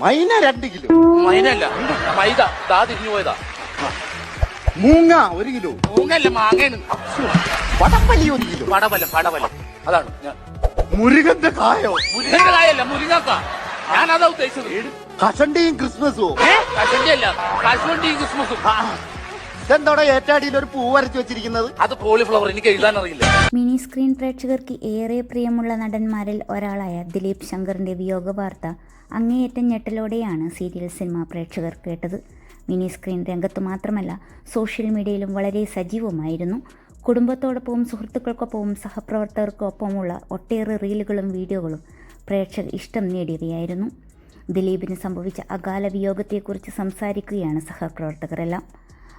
മൈന രണ്ട് കിലോ. മൈനല്ല മൈദ ദാ തിരിഞ്ഞു പോയതാ. മൂങ്ങ ഒരു കിലോ. മൂങ്ങല്ല മാങ്ങയാണ്. വടപ്പലി ഒരു കിലോ. പടവലം പടവലം അതാണ് ഞാൻ. മുരുകന്റെ കായോ? മുരിങ്ങന്റെ കായല്ല മുരിങ്ങക്ക. ഞാൻ അതാ ഉദ്ദേശിച്ചത് കഷണ്ടിയും ക്രിസ്മസും കസണ്ടിയല്ല കസണ്ടിയും ക്രിസ്മസും. ഇതെന്തോടെ ഏറ്റാടിയിൽ ഒരു പൂ വരച്ചു വെച്ചിരിക്കുന്നത്? അത് കോളിഫ്ലവർ എനിക്ക് എഴുതാൻ അറിയില്ല. മിനി സ്ക്രീൻ പ്രേക്ഷകർക്ക് ഏറെ പ്രിയമുള്ള നടന്മാരിൽ ഒരാളായ ദിലീപ് ശങ്കറിന്റെ വിയോഗ വാർത്ത അങ്ങേയറ്റം ഞെട്ടലോടെയാണ് സീരിയൽ സിനിമ പ്രേക്ഷകർ കേട്ടത്. മിനി സ്ക്രീൻ രംഗത്ത് മാത്രമല്ല സോഷ്യൽ മീഡിയയിലും വളരെ സജീവമായിരുന്നു. കുടുംബത്തോടൊപ്പവും സുഹൃത്തുക്കൾക്കൊപ്പവും സഹപ്രവർത്തകർക്കൊപ്പമുള്ള ഒട്ടേറെ റീലുകളും വീഡിയോകളും പ്രേക്ഷകർ ഇഷ്ടം നേടിയവയായിരുന്നു. ദിലീപിന് സംഭവിച്ച അകാല വിയോഗത്തെക്കുറിച്ച് സംസാരിക്കുകയാണ് സഹപ്രവർത്തകരെല്ലാം.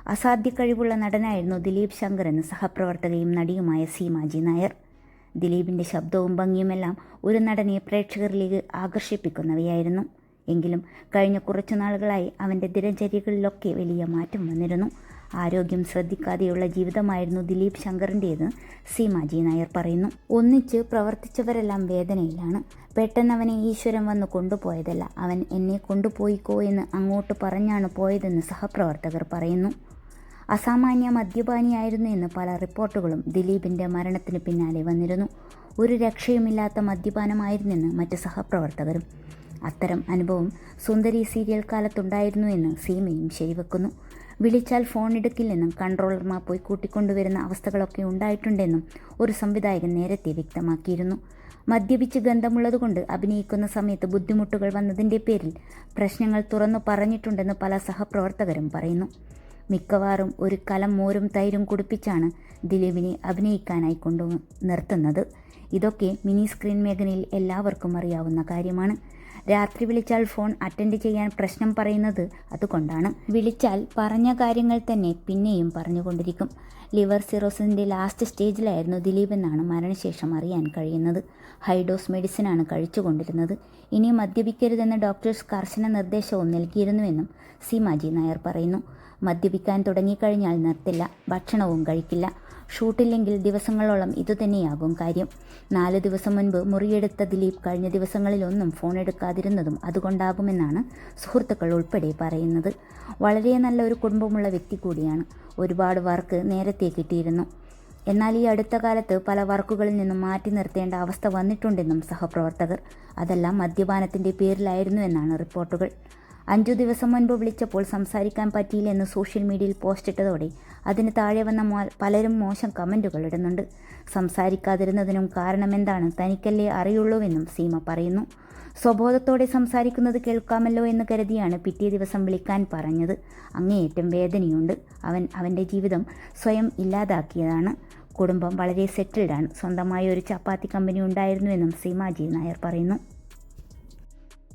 അസാധ്യ കഴിവുള്ള നടനായിരുന്നു ദിലീപ് ശങ്കർ എന്ന സഹപ്രവർത്തകയും നടിയുമായ സീമാജി നായർ. ദിലീപിന്റെ ശബ്ദവും ഭംഗിയുമെല്ലാം ഒരു നടനെ പ്രേക്ഷകരിലേക്ക് ആകർഷിപ്പിക്കുന്നവയായിരുന്നു. എങ്കിലും കഴിഞ്ഞ കുറച്ചു നാളുകളായി അവന്റെ ദിനചര്യകളിലൊക്കെ വലിയ മാറ്റം വന്നിരുന്നു. ആരോഗ്യം ശ്രദ്ധിക്കാതെയുള്ള ജീവിതമായിരുന്നു ദിലീപ് ശങ്കറിന്റേത് സീമാജി നായർ പറയുന്നു. ഒന്നിച്ച് പ്രവർത്തിച്ചവരെല്ലാം വേദനയിലാണ്. പെട്ടെന്ന് അവനെ ഈശ്വരൻ വന്ന് കൊണ്ടുപോയതല്ല. അവൻ എന്നെ കൊണ്ടുപോയിക്കോ എന്ന് അങ്ങോട്ട് പറഞ്ഞാണ് പോയതെന്ന് സഹപ്രവർത്തകർ പറയുന്നു. അസാമാന്യ മദ്യപാനിയായിരുന്നു എന്ന് പല റിപ്പോർട്ടുകളും ദിലീപിന്റെ മരണത്തിന് പിന്നാലെ വന്നിരുന്നു. ഒരു രക്ഷയുമില്ലാത്ത മദ്യപാനമായിരുന്നെന്ന് മറ്റ് സഹപ്രവർത്തകരും. അത്തരം അനുഭവം സുന്ദരി സീരിയൽ കാലത്തുണ്ടായിരുന്നു എന്ന് സീമയും ശരിവെക്കുന്നു. വിളിച്ചാൽ ഫോൺ എടുക്കില്ലെന്നും കൺട്രോളർമാർ പോയി കൂട്ടിക്കൊണ്ടുവരുന്ന അവസ്ഥകളൊക്കെ ഉണ്ടായിട്ടുണ്ടെന്നും ഒരു സംവിധായകൻ നേരത്തെ വ്യക്തമാക്കിയിരുന്നു. മദ്യപിച്ച് ഗന്ധമുള്ളതുകൊണ്ട് അഭിനയിക്കുന്ന സമയത്ത് ബുദ്ധിമുട്ടുകൾ വന്നതിന്റെ പേരിൽ പ്രശ്നങ്ങൾ തുറന്നു പറഞ്ഞിട്ടുണ്ടെന്ന് പല സഹപ്രവർത്തകരും പറയുന്നു. മിക്കവാറും ഒരു കലം മോരും തൈരും കുടിപ്പിച്ചാണ് ദിലീപിനെ അഭിനയിക്കാനായി കൊണ്ടു നിർത്തുന്നത്. ഇതൊക്കെ മിനി സ്ക്രീൻ മേഖലയിൽ എല്ലാവർക്കും അറിയാവുന്ന കാര്യമാണ്. രാത്രി വിളിച്ചാൽ ഫോൺ അറ്റൻഡ് ചെയ്യാൻ പ്രശ്നം പറയുന്നത് അതുകൊണ്ടാണ്. വിളിച്ചാൽ പറഞ്ഞ കാര്യങ്ങൾ തന്നെ പിന്നെയും പറഞ്ഞുകൊണ്ടിരിക്കും. ലിവർ സിറോസിന്റെ ലാസ്റ്റ് സ്റ്റേജിലായിരുന്നു ദിലീപ് എന്നാണ് മരണശേഷം അറിയാൻ കഴിയുന്നത്. ഹൈഡോസ് മെഡിസിനാണ് കഴിച്ചുകൊണ്ടിരുന്നത്. ഇനി മദ്യപിക്കരുതെന്ന് ഡോക്ടേഴ്സ് കർശന നിർദ്ദേശവും നൽകിയിരുന്നുവെന്നും സീമാജി നായർ പറയുന്നു. മദ്യപിക്കാൻ തുടങ്ങിക്കഴിഞ്ഞാൽ നിർത്തില്ല ഭക്ഷണവും കഴിക്കില്ല. ഷൂട്ടില്ലെങ്കിൽ ദിവസങ്ങളോളം ഇതുതന്നെയാകും കാര്യം. നാല് ദിവസം മുൻപ് മുറിയെടുത്ത ദിലീപ് കഴിഞ്ഞ ദിവസങ്ങളിലൊന്നും ഫോൺ എടുക്കാതിരുന്നതും അതുകൊണ്ടാകുമെന്നാണ് സുഹൃത്തുക്കൾ ഉൾപ്പെടെ പറയുന്നത്. വളരെ നല്ല ഒരു കുടുംബമുള്ള വ്യക്തി കൂടിയാണ്. ഒരുപാട് വർക്ക് നേരത്തെ കിട്ടിയിരുന്നു. എന്നാൽ ഈ അടുത്ത കാലത്ത് പല വർക്കുകളിൽ നിന്നും മാറ്റി നിർത്തേണ്ട അവസ്ഥ വന്നിട്ടുണ്ടെന്നും സഹപ്രവർത്തകർ. അതെല്ലാം മദ്യപാനത്തിന്റെ പേരിലായിരുന്നു എന്നാണ് റിപ്പോർട്ടുകൾ. അഞ്ചു ദിവസം മുൻപ് വിളിച്ചപ്പോൾ സംസാരിക്കാൻ പറ്റിയില്ലെന്ന് സോഷ്യൽ മീഡിയയിൽ പോസ്റ്റ് ഇട്ടതോടെ അതിന് താഴെ വന്ന പലരും മോശം കമന്റുകൾ ഇടുന്നുണ്ട്. സംസാരിക്കാതിരുന്നതിനും കാരണമെന്താണ് തനിക്കല്ലേ അറിയുള്ളൂവെന്നും സീമ പറയുന്നു. സ്വബോധത്തോടെ സംസാരിക്കുന്നത് കേൾക്കാമല്ലോ എന്ന് കരുതിയാണ് പിറ്റേ ദിവസം വിളിക്കാൻ പറഞ്ഞത്. അങ്ങേയറ്റം വേദനയുണ്ട്. അവൻ അവന്റെ ജീവിതം സ്വയം ഇല്ലാതാക്കിയതാണ്. കുടുംബം വളരെ സെറ്റിൽഡാണ്. സ്വന്തമായ ഒരു ചപ്പാത്തി കമ്പനി ഉണ്ടായിരുന്നുവെന്നും സീമാജി നായർ പറയുന്നു.